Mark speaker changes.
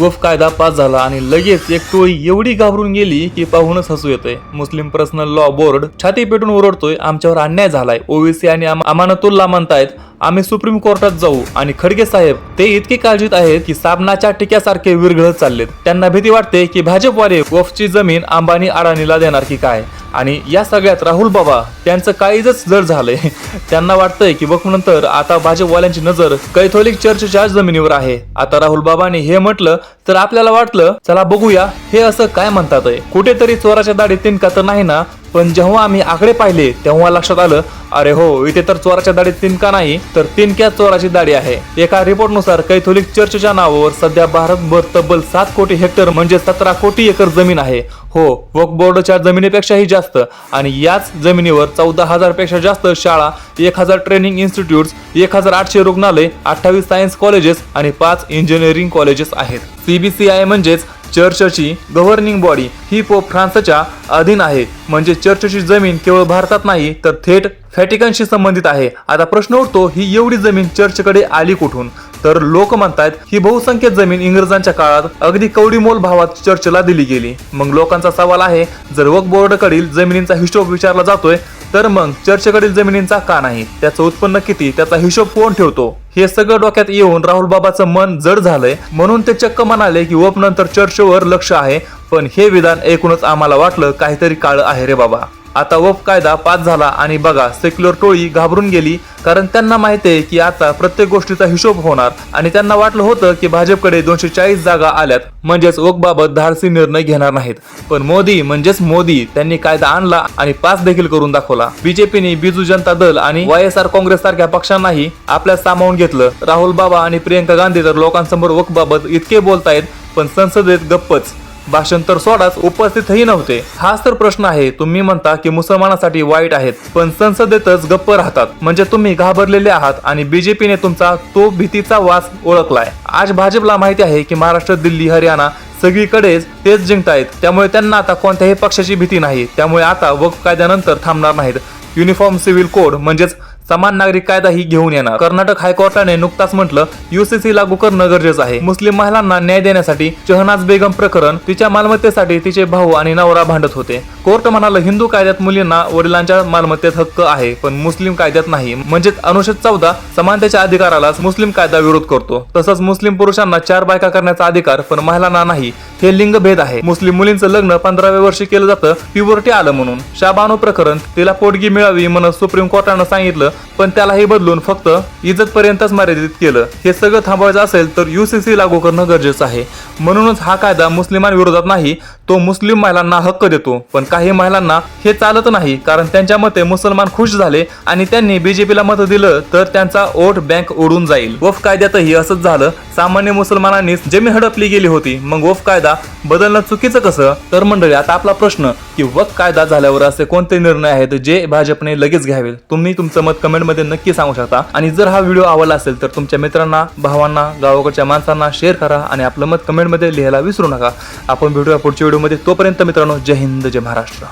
Speaker 1: वफ कायदा पास झाला आणि लगेच एक टोळी एवढी घाबरून गेली की पाहूनच हसू येतंय. मुस्लिम पर्सनल लॉ बोर्ड छाती पेटून ओरडतोय आमच्यावर अन्याय झालाय ओवीसी आणि अमानतुल्ला म्हणतायत. आम्ही सुप्रीम कोर्टात जाऊ आणि खडगे साहेब ते इतके काळजीत आहेत की साबणाच्या टिक्यासारखे विरघळत चाललेत. त्यांना भीती वाटते की भाजपवाले वफची जमीन अंबानी अडाणीला देणार की काय? आणि या सगळ्यात राहुल बाबा त्यांचं काळीजच जड झालंय. त्यांना वाटतंय की वक्फ नंतर आता भाजपवाल्यांची नजर कैथोलिक चर्चच्या जमिनीवर आहे. आता राहुल बाबांनी हे म्हटलं तर आपल्याला वाटलं चला बघूया हे असं काय म्हणतात कुठेतरी चोराच्या दाढीत तिनका तर नाही ना? पण जेव्हा आम्ही आकडे पाहिले तेव्हा लक्षात आलं अरे हो इथे तर चोराच्या दाढीत तिनका नाही तर तिनक्या चोराची दाढी आहे. एका रिपोर्टनुसार कैथोलिक चर्चच्या नावावर सध्या भारतभर तब्बल सात कोटी हेक्टर म्हणजे सतरा कोटी एकर जमीन आहे. हो वक्फ बोर्डच्या जमिनीपेक्षाही जास्त आणि याच जमिनीवर चौदा हजारपेक्षा जास्त शाळा एक हजार ट्रेनिंग इन्स्टिट्यूट्स एक हजार आठशे रुग्णालय अठ्ठावीस सायन्स कॉलेजेस आणि पाच इंजिनिअरिंग कॉलेजेस आहेत. सीबीसीआय म्हणजेच चर्चची गव्हर्निंग बॉडी ही पोप फ्रान्सच्या अधीन आहे. म्हणजे चर्चची जमीन केवळ भारतात नाही तर थेट फॅटिकनशी संबंधित आहे. आता प्रश्न उठतो ही एवढी जमीन चर्चकडे आली कुठून? तर लोक म्हणतात ही बहुसंख्य जमीन इंग्रजांच्या काळात अगदी कवडीमोल भावात चर्चला दिली गेली. मग लोकांचा सवाल आहे जर वक बोर्डकडील जमिनींचा हिशोब विचारला जातोय तर मग चर्चकडील जमिनींचा का नाही? त्याचं उत्पन्न किती? त्याचा हिशोब कोण ठेवतो? हे सगळं डोक्यात येऊन राहुल बाबाचं मन जड झालंय. म्हणून ते चक्क म्हणाले की वप नंतर चर्चवर लक्ष आहे. पण हे विधान ऐकूनच आम्हाला वाटलं काहीतरी काळ आहे रे बाबा. आता वफ कायदा पास झाला आणि बघा सेक्युलर टोळी घाबरून गेली कारण त्यांना माहिती आहे की आता प्रत्येक गोष्टीचा हिशोब होणार. आणि त्यांना वाटलं होतं की भाजपकडे दोनशे चाळीस जागा आल्यात म्हणजेच वकबाबत धाडसी निर्णय घेणार नाहीत. पण मोदी म्हणजेच मोदी त्यांनी कायदा आणला आणि पास देखील करून दाखवला. बीजेपीने बिजू जनता दल आणि वाय एस आर काँग्रेस सारख्या पक्षांनाही आपल्यात सामावून घेतलं. राहुल बाबा आणि प्रियंका गांधी तर लोकांसमोर वकबाबत इतके बोलतायत पण संसदेत गप्पच. भाषांतर सोडाच उपस्थितही नव्हते. हाच तर प्रश्न आहे. तुम्ही म्हणता की मुसलमानासाठी वाईट आहेत पण संसदेतच गप्प राहतात. म्हणजे तुम्ही घाबरलेले आहात आणि बीजेपीने तुमचा तो भीतीचा वास ओळखलाय. आज भाजपला माहिती आहे की महाराष्ट्र दिल्ली हरियाणा सगळीकडेच तेच जिंकतायत. त्यामुळे त्यांना आता कोणत्याही पक्षाची भीती नाही. त्यामुळे आता वक्फ कायद्यानंतर थांबणार नाहीत. युनिफॉर्म सिव्हिल कोड म्हणजेच समान नागरिक कायदाही घेऊन येणार. कर्नाटक हायकोर्टाने नुकताच म्हटलं युसीसी लागू करणं गरजेचं आहे. मुस्लिम महिलांना न्याय देण्यासाठी शहनाज बेगम प्रकरण तिच्या मालमत्तेसाठी तिचे भाऊ आणि नवरा भांडत होते. कोर्ट म्हणालं हिंदू कायद्यात मुलींना वडिलांच्या मालमत्तेत हक्क आहे पण मुस्लिम कायद्यात नाही. म्हणजेच अनुच्छेद चौदा समानतेच्या अधिकारालाच मुस्लिम कायदा विरोध करतो. तसंच मुस्लिम पुरुषांना चार बायका करण्याचा अधिकार पण महिलांना नाही. हे लिंगभेद आहे. मुस्लिम मुलींचं लग्न पंधराव्या वर्षी केलं जातं प्युबर्टी आलं म्हणून. शाबानो प्रकरण तिला पोटगी मिळावी म्हणून सुप्रीम कोर्टानं सांगितलं पण त्यालाही बदलून फक्त इजतपर्यंतच मर्यादित केलं. हे सगळं थांबवायचं असेल तर युसीसी लागू करणं गरजेचं आहे. म्हणूनच हा कायदा मुस्लिमांविरोधात नाही तो मुस्लिम महिलांना हक्क देतो. पण काही महिलांना हे चालत नाही कारण त्यांच्या मते मुसलमान खुश झाले आणि त्यांनी बीजेपीला मत दिलं तर त्यांचा वोट बँक उडून जाईल. वफ कायद्यातही असंच झालं. सामान्य मुसलमानांनीच जमीन हडपली गेली होती. मग वफ कायदा बदलणं चुकीचं कसं? तर मंडळी आता आपला प्रश्न की वफ कायदा झाल्यावर असे कोणते निर्णय आहेत जे भाजपने लगेच घ्यावे तुम्ही तुमचं मत कमेंटमध्ये नक्की सांगू शकता. आणि जर हा व्हिडिओ आवडला असेल तर तुमच्या मित्रांना भावांना गावाकडच्या माणसांना शेअर करा आणि आपलं मत कमेंटमध्ये लिहायला विसरू नका. आपण भेटूया पुढच्या व्हिडिओमध्ये. तोपर्यंत मित्रांनो जय हिंद जय महाराष्ट्र.